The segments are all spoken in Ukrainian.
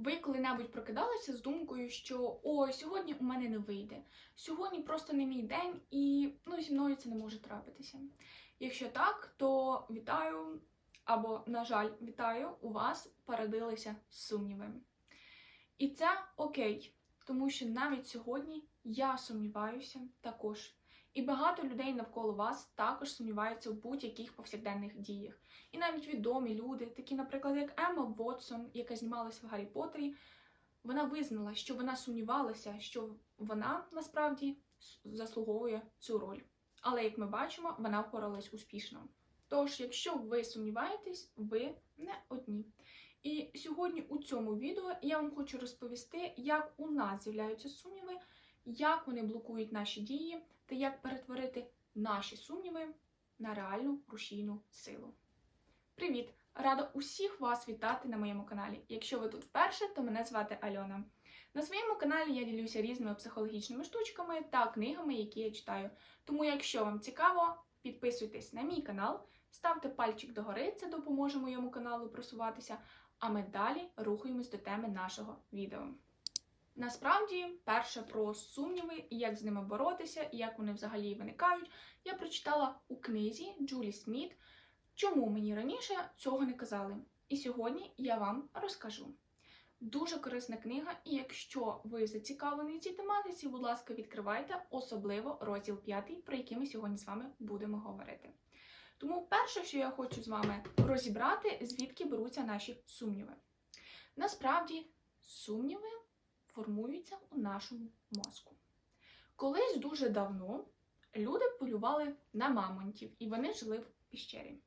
Ви коли-небудь прокидалися з думкою, що о, сьогодні у мене не вийде, сьогодні просто не мій день, і ну, зі мною це не може трапитися. Якщо так, то вітаю або, на жаль, вітаю, у вас породилися сумніви. І це окей, тому що навіть сьогодні я сумніваюся також. І багато людей навколо вас також сумніваються в будь-яких повсякденних діях. І навіть відомі люди, такі, наприклад, як Емма Вотсон, яка знімалася в Гаррі Поттері, вона визнала, що вона сумнівалася, що вона насправді заслуговує цю роль. Але як ми бачимо, вона впоралась успішно. Тож, якщо ви сумніваєтесь, ви не одні. І сьогодні у цьому відео я вам хочу розповісти, як у нас з'являються сумніви, як вони блокують наші дії та як перетворити наші сумніви на реальну рушійну силу. Привіт! Рада усіх вас вітати на моєму каналі. Якщо ви тут вперше, то мене звати Альона. На своєму каналі я ділюся різними психологічними штучками та книгами, які я читаю. Тому, якщо вам цікаво, підписуйтесь на мій канал, ставте пальчик догори, це допоможе моєму каналу просуватися. А ми далі рухаємось до теми нашого відео. Насправді, перше про сумніви і як з ними боротися, і як вони взагалі виникають, я прочитала у книзі Джулі Сміт, чому мені раніше цього не казали. І сьогодні я вам розкажу. Дуже корисна книга, і якщо ви зацікавлені цій тематиці, будь ласка, відкривайте, особливо розділ 5, про який ми сьогодні з вами будемо говорити. Тому перше, що я хочу з вами розібрати, звідки беруться наші сумніви. Насправді, сумніви формуються у нашому мозку. Колись дуже давно люди полювали на мамонтів, і вони жили в піщері.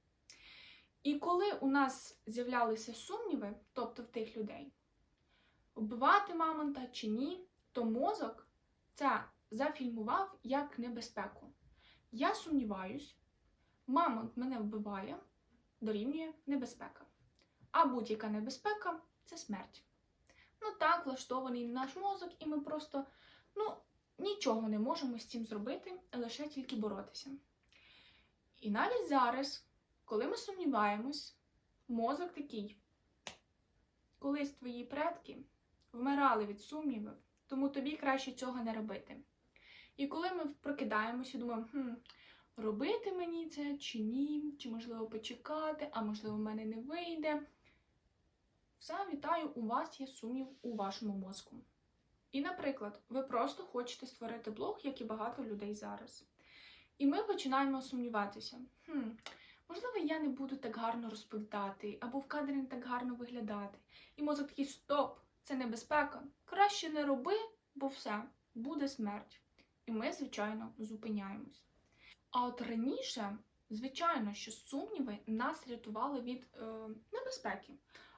І коли у нас з'являлися сумніви, тобто в тих людей, вбивати мамонта чи ні, то мозок це зафільмував як небезпеку. Я сумніваюсь, мамонт мене вбиває, дорівнює небезпека. А будь-яка небезпека це смерть. Ну так влаштований наш мозок, і ми просто ну, нічого не можемо з цим зробити, лише тільки боротися. І навіть зараз, коли ми сумніваємось, мозок такий. Колись твої предки вмирали від сумнівів, тому тобі краще цього не робити. І коли ми прокидаємося, думаємо, хм, робити мені це чи ні, чи можливо почекати, а можливо, в мене не вийде. Все, вітаю, у вас є сумнів у вашому мозку. І, наприклад, ви просто хочете створити блог, як і багато людей зараз. І ми починаємо сумніватися. Хм, можливо, я не буду так гарно розповідати, або в кадрі не так гарно виглядати. І мозок такий стоп, це небезпека. Краще не роби, бо все, буде смерть. І ми, звичайно, зупиняємось. А от раніше, звичайно, що сумніви нас рятували від е, небезпеки.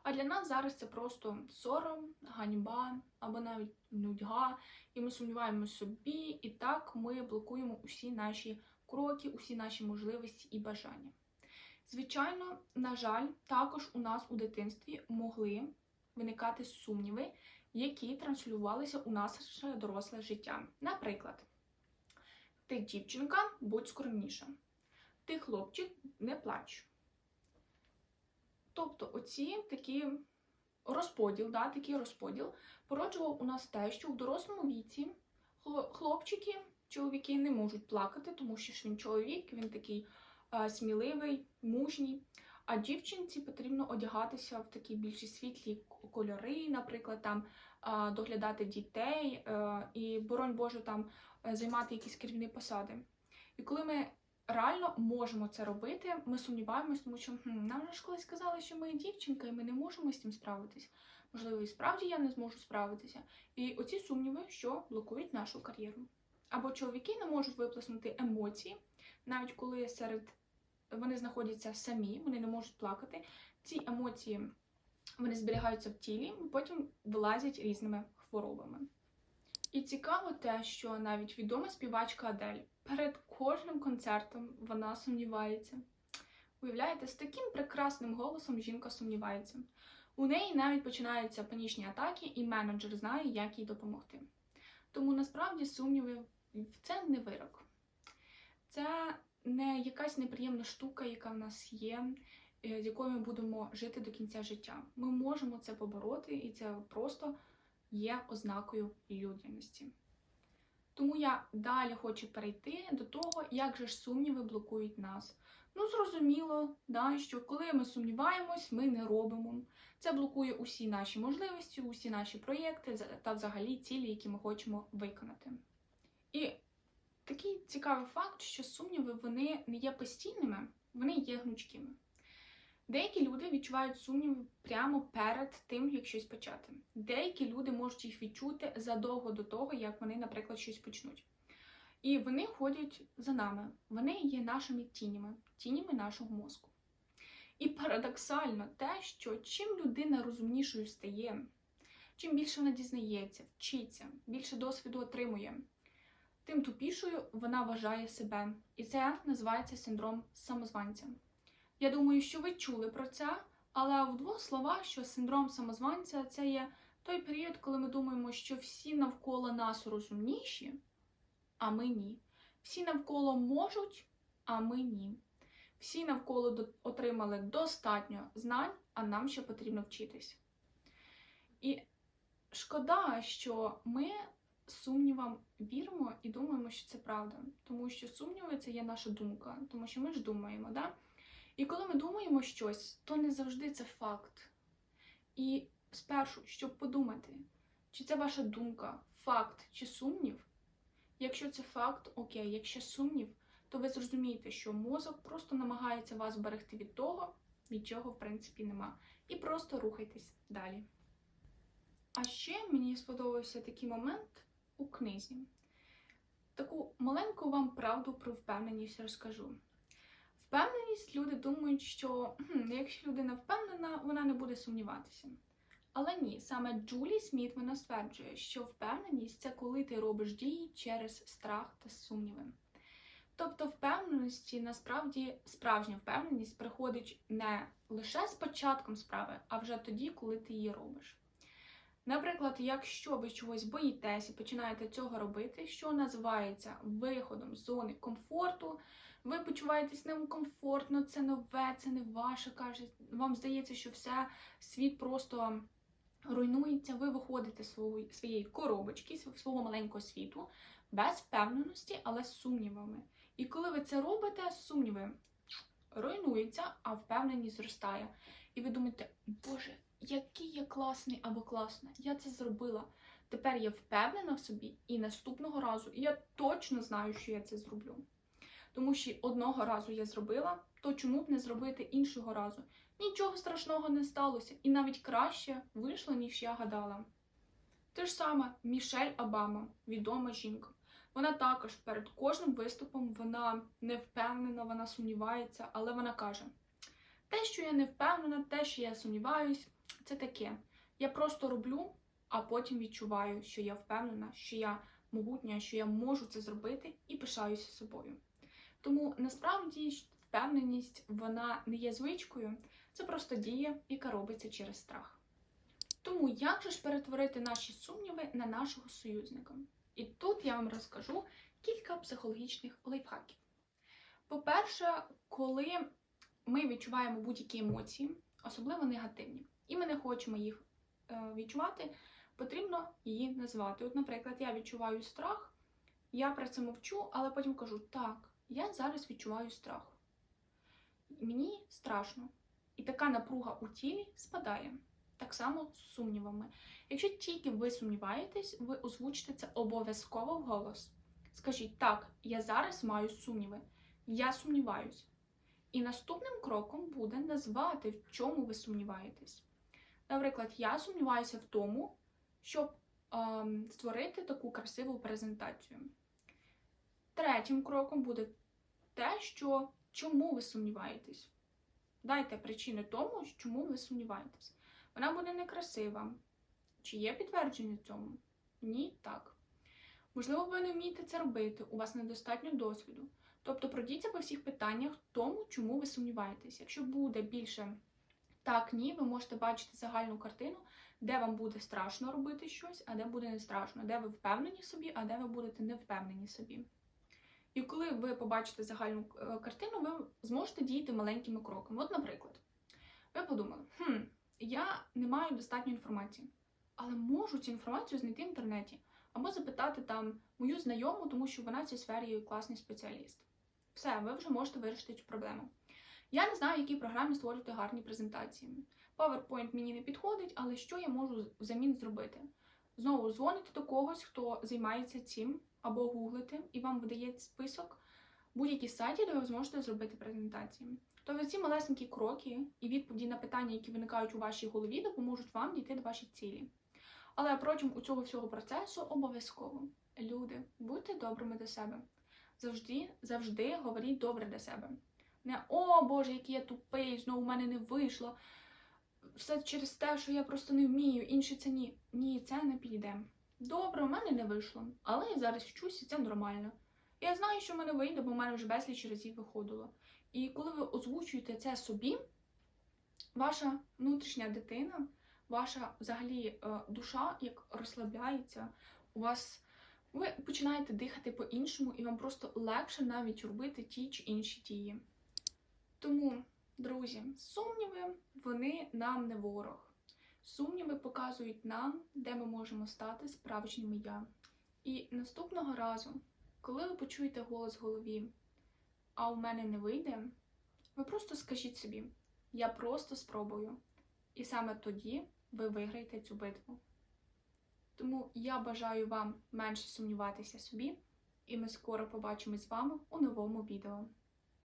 А для нас зараз це просто сором, ганьба або навіть нудьга, і ми сумніваємо собі, і так ми блокуємо усі наші кроки, усі наші можливості і бажання. Звичайно, на жаль, також у нас у дитинстві могли виникати сумніви, які транслювалися у наше доросле життя. Наприклад, ти дівчинка, будь скромніша, ти хлопчик, не плач. Тобто, оці такі розподіл, да, такий розподіл породжував у нас те, що в дорослому віці хлопчики, чоловіки не можуть плакати, тому що ж він чоловік, він такий а, сміливий, мужній. А дівчинці потрібно одягатися в такі більш світлі кольори, наприклад, там а, доглядати дітей а, і, боронь Боже, там займати якісь керівні посади. І коли ми реально можемо це робити. Ми сумніваємось, тому що хм, нам ж колись сказали, що ми дівчинка, і ми не можемо з цим справитись. Можливо, і справді я не зможу справитися. І оці сумніви, що блокують нашу кар'єру. Або чоловіки не можуть виплеснути емоції, навіть коли серед вони знаходяться самі, вони не можуть плакати. Ці емоції вони зберігаються в тілі, потім вилазять різними хворобами. І цікаво те, що навіть відома співачка Адель перед кожним концертом вона сумнівається. Уявляєте, з таким прекрасним голосом жінка сумнівається. У неї навіть починаються панічні атаки, і менеджер знає, як їй допомогти. Тому насправді сумніви це не вирок. Це не якась неприємна штука, яка в нас є, е, з якою ми будемо жити до кінця життя. Ми можемо це побороти, і це просто є ознакою людяності. Тому я далі хочу перейти до того, як же ж сумніви блокують нас. Ну, зрозуміло, да, що коли ми сумніваємось, ми не робимо. Це блокує усі наші можливості, усі наші проєкти та взагалі цілі, які ми хочемо виконати. І такий цікавий факт, що сумніви вони не є постійними, вони є гнучкими. Деякі люди відчувають сумніви прямо перед тим, як щось почати. Деякі люди можуть їх відчути задовго до того, як вони, наприклад, щось почнуть. І вони ходять за нами. Вони є нашими тінями, тінями нашого мозку. І парадоксально те, що чим людина розумнішою стає, чим більше вона дізнається, вчиться, більше досвіду отримує, тим тупішою вона вважає себе. І це називається синдром самозванця. Я думаю, що ви чули про це, але в двох словах, що синдром самозванця це є той період, коли ми думаємо, що всі навколо нас розумніші, а ми ні. Всі навколо можуть, а ми ні. Всі навколо отримали достатньо знань, а нам ще потрібно вчитись. І шкода, що ми сумнівам віримо і думаємо, що це правда. Тому що сумніви це є наша думка, тому що ми ж думаємо, да? І коли ми думаємо щось, то не завжди це факт. І спершу, щоб подумати, чи це ваша думка, факт чи сумнів. Якщо це факт, окей, якщо сумнів, то ви зрозумієте, що мозок просто намагається вас берегти від того, від чого, в принципі, нема. І просто рухайтесь далі. А ще мені сподобався такий момент у книзі. Таку маленьку вам правду про впевненість розкажу. Впевненість люди думають, що «Хм, якщо людина впевнена, вона не буде сумніватися. Але ні, саме Джулі Сміт вона стверджує, що впевненість це коли ти робиш дії через страх та сумніви. Тобто впевненості насправді справжня впевненість приходить не лише з початком справи, а вже тоді, коли ти її робиш. Наприклад, якщо ви чогось боїтесь і починаєте цього робити, що називається виходом з зони комфорту, ви почуваєтесь некомфортно, це нове, це не ваше, каже, вам здається, що все світ просто руйнується, ви виходите з своєї коробочки, свого маленького світу, без впевненості, але з сумнівами. І коли ви це робите, сумніви руйнуються, а впевненість зростає. І ви думаєте, Боже, який я класний або класна, я це зробила. Тепер я впевнена в собі, і наступного разу я точно знаю, що я це зроблю. Тому що одного разу я зробила, то чому б не зробити іншого разу? Нічого страшного не сталося, і навіть краще вийшло, ніж я гадала. Те ж саме Мішель Обама, відома жінка. Вона також перед кожним виступом вона не впевнена, вона сумнівається, але вона каже: те, що я не впевнена, те, що я сумніваюсь, це таке. Я просто роблю, а потім відчуваю, що я впевнена, що я могутня, що я можу це зробити і пишаюся собою. Тому насправді впевненість вона не є звичкою, це просто дія, яка робиться через страх. Тому як же ж перетворити наші сумніви на нашого союзника? І тут я вам розкажу кілька психологічних лайфхаків. По-перше, коли ми відчуваємо будь-які емоції, особливо негативні, і ми не хочемо їх е, відчувати, потрібно її назвати. От, наприклад, я відчуваю страх, я про це мовчу, але потім кажу: так, я зараз відчуваю страх. Мені страшно. І така напруга у тілі спадає. Так само з сумнівами. Якщо тільки ви сумніваєтесь, ви озвучите це обов'язково вголос. Скажіть, так, я зараз маю сумніви, я сумніваюсь. І наступним кроком буде назвати, в чому ви сумніваєтесь. Наприклад, я сумніваюся в тому, щоб ем, створити таку красиву презентацію. Третім кроком буде те, що чому ви сумніваєтесь. Дайте причини тому, чому ви сумніваєтесь. Вона буде некрасива. Чи є підтвердження цьому? Ні, так. Можливо, ви не вмієте це робити, у вас недостатньо досвіду. Тобто пройдіться по всіх питаннях тому, чому ви сумніваєтесь. Якщо буде більше так, ні, ви можете бачити загальну картину, де вам буде страшно робити щось, а де буде не страшно, де ви впевнені собі, а де ви будете не впевнені собі. І коли ви побачите загальну е, картину, ви зможете діяти маленькими кроками. От, наприклад, Ви подумали, хм, я не маю достатньо інформації, але можу цю інформацію знайти в інтернеті або запитати там мою знайому, тому що вона в цій сфері класний спеціаліст. Все, ви вже можете вирішити цю проблему. Я не знаю, в якій програмі створювати гарні презентації. PowerPoint мені не підходить, але що я можу взамін зробити? Знову дзвоните до когось, хто займається цим, або гуглите, і вам видає список будь-які сайті, де ви зможете зробити презентації. Тобто ці малесенькі кроки і відповіді на питання, які виникають у вашій голові, допоможуть вам дійти до ваших цілей. Але протягом цього всього процесу обов'язково люди, будьте добрими до себе. Завжди, завжди говоріть добре до себе. Не о Боже, який я тупий, знову в мене не вийшло. Все через те, що я просто не вмію, інші це ні. Ні, це не піде. Добре, у мене не вийшло, але я зараз вчусь, і це нормально. Я знаю, що в мене вийде, бо в мене вже безліч разів виходило. І коли ви озвучуєте це собі, ваша внутрішня дитина, ваша взагалі е, душа як розслабляється, у вас ви починаєте дихати по-іншому, і вам просто легше навіть робити ті чи інші дії. Тому, друзі, сумніви вони нам не ворог. Сумніви показують нам, де ми можемо стати справжніми я. І наступного разу, коли ви почуєте голос в голові, а у мене не вийде, ви просто скажіть собі: я просто спробую. І саме тоді ви виграєте цю битву. Тому я бажаю вам менше сумніватися собі, і ми скоро побачимось з вами у новому відео.